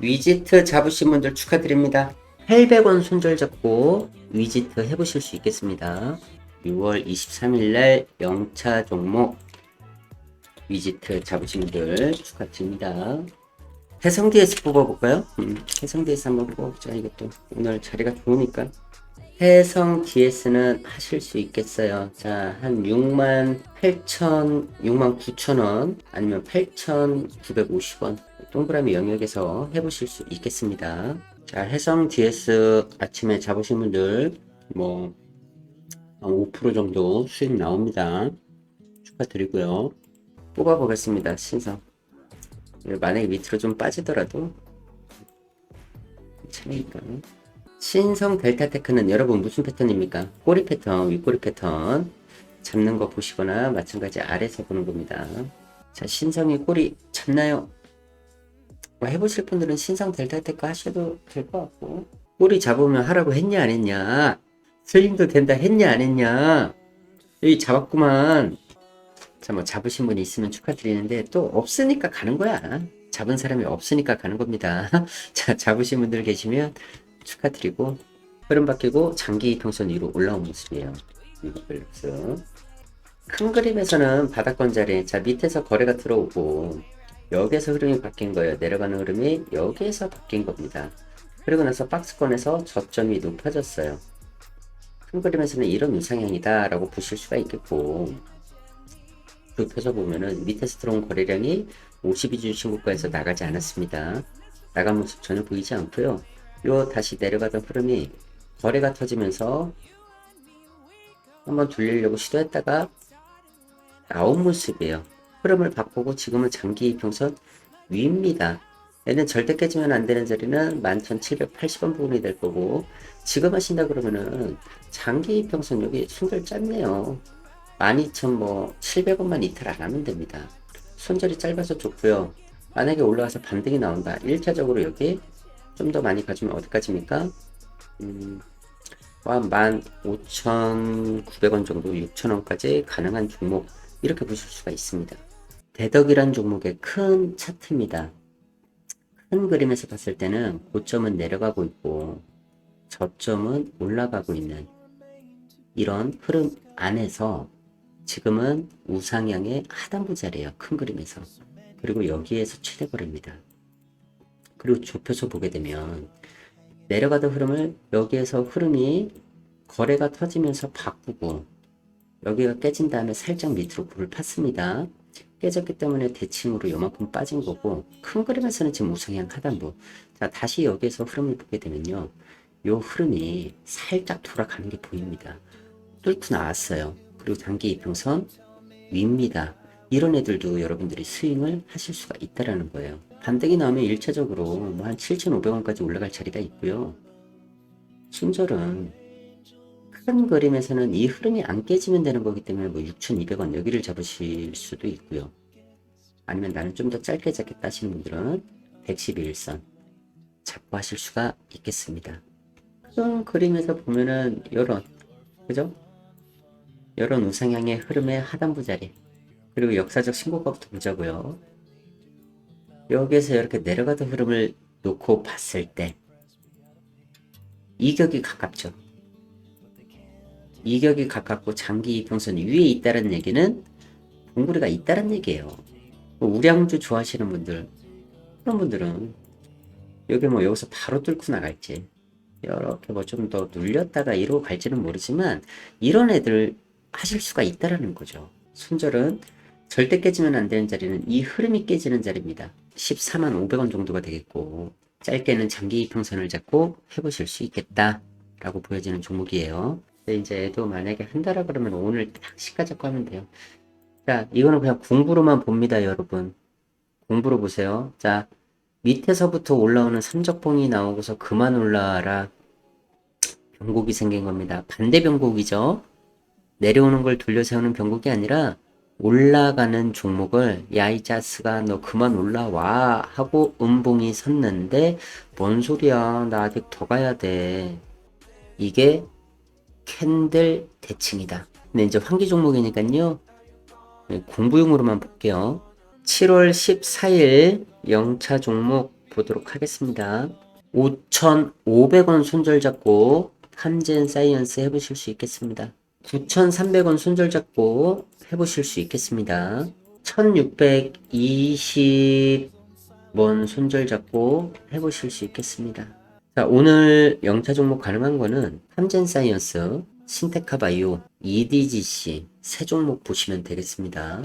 위지트 잡으신 분들 축하드립니다. 800원 손절 잡고 위지트 해보실 수 있겠습니다. 6월 23일 날 영차 종목 위지트 잡으신 분들 축하드립니다. 해성 DS 뽑아볼까요? 음, 해성 DS 한번 뽑아보자. 이것도 오늘 자리가 좋으니까. 해성 DS는 하실 수 있겠어요. 자, 한 6만 8천, 6만 9천 원, 아니면 8,950원. 동그라미 영역에서 해보실 수 있겠습니다. 자, 해성 DS 아침에 잡으신 분들, 뭐, 한5% 정도 수익 나옵니다. 축하드리고요. 뽑아보겠습니다. 신성. 만약에 밑으로 좀 빠지더라도 괜찮으니까. 신성 델타테크는 여러분 무슨 패턴입니까? 꼬리 패턴, 윗꼬리 패턴 잡는 거 보시거나 마찬가지 아래서 보는 겁니다. 자, 신성이 꼬리 잡나요? 뭐 해보실 분들은 신성 델타 테크 하셔도 될 것 같고 꼬리 잡으면 하라고 했냐 안 했냐 스윙도 된다 했냐 안 했냐 여기 잡았구만 자, 뭐 잡으신 분이 있으면 축하드리는데 또 없으니까 가는 거야. 잡은 사람이 없으니까 가는 겁니다. 자, 잡으신 분들 계시면 축하드리고 흐름 바뀌고 장기 평선 위로 올라온 모습이에요. 큰 그림에서는 바닥권 자리, 자 밑에서 거래가 들어오고 여기에서 흐름이 바뀐 거예요. 내려가는 흐름이 여기에서 바뀐 겁니다. 그리고 나서 박스권에서 저점이 높아졌어요. 큰 그림에서는 이런 우상향이다 라고 보실 수가 있겠고 좁혀서 보면은 밑에서 들어온 거래량이 52주 신고가에서 나가지 않았습니다. 나간 모습 전혀 보이지 않고요. 요 다시 내려가던 흐름이 거래가 터지면서 한번 돌리려고 시도했다가 나온 모습이에요. 흐름을 바꾸고 지금은 장기 평선 위입니다. 얘는 절대 깨지면 안 되는 자리는 11,780원 부분이 될 거고 지금 하신다 그러면은 장기 평선 여기 순결 짧네요. 12,000뭐 700원만 이탈 안 하면 됩니다. 손절이 짧아서 좋고요. 만약에 올라가서 반등이 나온다. 1차적으로 여기 좀 더 많이 가주면 어디까지입니까? 음, 한 15,900원 정도, 6,000원까지 가능한 종목 이렇게 보실 수가 있습니다. 대덕이란 종목의 큰 차트입니다. 큰 그림에서 봤을 때는 고점은 내려가고 있고 저점은 올라가고 있는 이런 흐름 안에서 지금은 우상향의 하단부 자리에요. 큰 그림에서. 그리고 여기에서 최대 거래입니다. 그리고 좁혀서 보게 되면 내려가던 흐름을 여기에서 흐름이 거래가 터지면서 바꾸고 여기가 깨진 다음에 살짝 밑으로 불을 팠습니다. 깨졌기 때문에 대칭으로 요만큼 빠진 거고 큰 그림에서는 지금 우상향 하단부 자 다시 여기에서 흐름을 보게 되면요. 요 흐름이 살짝 돌아가는 게 보입니다. 뚫고 나왔어요. 그리고 단기 이평선 위입니다. 이런 애들도 여러분들이 스윙을 하실 수가 있다라는 거예요. 반등이 나오면 1차적으로 뭐 한 7,500원까지 올라갈 자리가 있고요. 순절은 큰 그림에서는 이 흐름이 안 깨지면 되는 거기 때문에 뭐 6,200원 여기를 잡으실 수도 있고요. 아니면 나는 좀 더 짧게 잡겠다 하시는 분들은 111선 잡고 하실 수가 있겠습니다. 큰 그림에서 보면은 이런 그죠? 이런 우상향의 흐름의 하단부 자리 그리고 역사적 신고가부터 보자고요. 여기에서 이렇게 내려가던 흐름을 놓고 봤을 때 이격이 가깝죠. 이격이 가깝고 장기 이평선 위에 있다는 얘기는 동굴이가 있다는 얘기예요. 뭐 우량주 좋아하시는 분들 그런 분들은 여기 뭐 여기서 바로 뚫고 나갈지 이렇게 뭐 좀 더 눌렸다가 이러고 갈지는 모르지만 이런 애들 하실 수가 있다라는 거죠. 순절은 절대 깨지면 안 되는 자리는 이 흐름이 깨지는 자리입니다. 14만 500원 정도가 되겠고 짧게는 장기 이평선을 잡고 해보실 수 있겠다라고 보여지는 종목이에요. 근데 이제 애도 만약에 한다라 그러면 오늘 딱 시가 잡고 하면 돼요. 자, 이거는 그냥 공부로만 봅니다, 여러분. 공부로 보세요. 자, 밑에서부터 올라오는 삼적봉이 나오고서 그만 올라와라. 변곡이 생긴 겁니다. 반대 변곡이죠. 내려오는 걸 돌려 세우는 변곡이 아니라 올라가는 종목을 야이 자스가 너 그만 올라와 하고 음봉이 섰는데 뭔 소리야 나 아직 더 가야 돼 이게 캔들 대칭이다 근데 이제 환기 종목이니까요 네, 공부용으로만 볼게요 7월 14일 영차 종목 보도록 하겠습니다. 5,500원 손절 잡고 탐젠 사이언스 해보실 수 있겠습니다. 9,300원 손절 잡고 해보실 수 있겠습니다. 1,620원 손절 잡고 해보실 수 있겠습니다. 자, 오늘 영차 종목 가능한 거는 탐젠 사이언스, 신테카 바이오, EDGC 세 종목 보시면 되겠습니다.